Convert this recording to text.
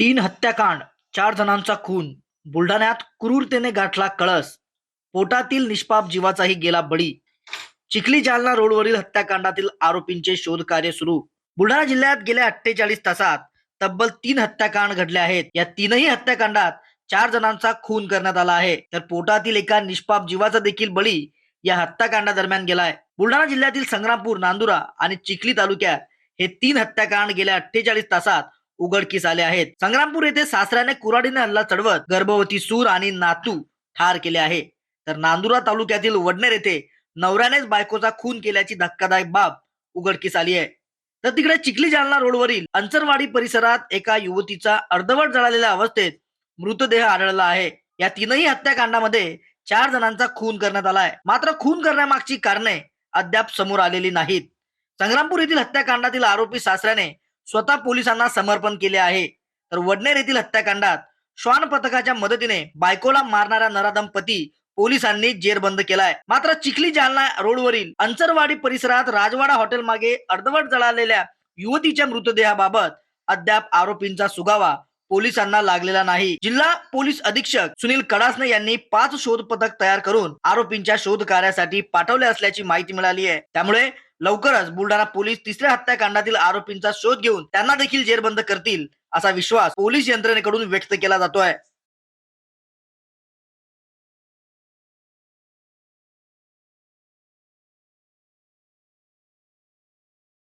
तीन हत्याकांड चार जणांचा खून बुलढाण्यात क्रूरतेने गाठला कळस पोटातील निष्पाप जीवाचाही गेला बळी. चिखली जालना रोडवरील हत्याकांडातील आरोपींचे शोध कार्य सुरू. बुलढाणा जिल्ह्यात गेल्या अठ्ठेचाळीस तासात तब्बल तीन हत्याकांड घडले आहेत. या तीनही हत्याकांडात चार जणांचा खून करण्यात आला आहे. तर पोटातील एका निष्पाप जीवाचा देखील बळी या हत्याकांडादरम्यान गेलाय. बुलढाणा जिल्ह्यातील संग्रामपूर नांदुरा आणि चिखली तालुक्यात हे तीन हत्याकांड गेल्या अठ्ठेचाळीस तासात उघडकीस आले आहेत. संग्रामपूर येथे सासऱ्याने कुराडीने हल्ला चढवत गर्भवती सूर आणि नातू ठार केले आहे. तर नांदुरा तालुक्यातील वडनेर येथे नवऱ्यानेच बायकोचा खून केल्याची धक्कादायक बाब उघडकीस आली आहे. तर तिकडे चिखली जालना रोडवरील अंचरवाडी परिसरात एका युवतीचा अर्धवट जळालेल्या अवस्थेत मृतदेह आढळला आहे. या तीनही हत्याकांडामध्ये चार जणांचा खून करण्यात आलाय मात्र खून करण्यामागची कारणे अद्याप समोर आलेली नाहीत. संग्रामपूर येथील हत्याकांडातील आरोपी सासऱ्याने स्वतः पोलिसांना समर्पण केले आहे. तर वडनेर येथील हत्याकांडात श्वान पथकाच्या मदतीने बायकोला मारणारा नराधम पती पोलिसांनी जेरबंद केलाय. मात्र चिखली जालना रोडवरील अंचरवाडी परिसरात राजवाडा हॉटेल मागे अर्धवट जळालेल्या युवतीच्या मृतदेहाबाबत अद्याप आरोपींचा सुगावा पोलिसांना लागलेला नाही. जिल्हा पोलीस अधीक्षक सुनील कडासने यांनी पाच शोध पथक तयार करून आरोपींच्या शोध कार्यासाठी पाठवले असल्याची माहिती मिळाली आहे. त्यामुळे लवकरच बुलढाणा पोलीस तिसऱ्या हत्याकांडातील आरोपींचा शोध घेऊन त्यांना देखील जेरबंद करतील असा विश्वास पोलीस यंत्रणेकडून व्यक्त केला जातोय.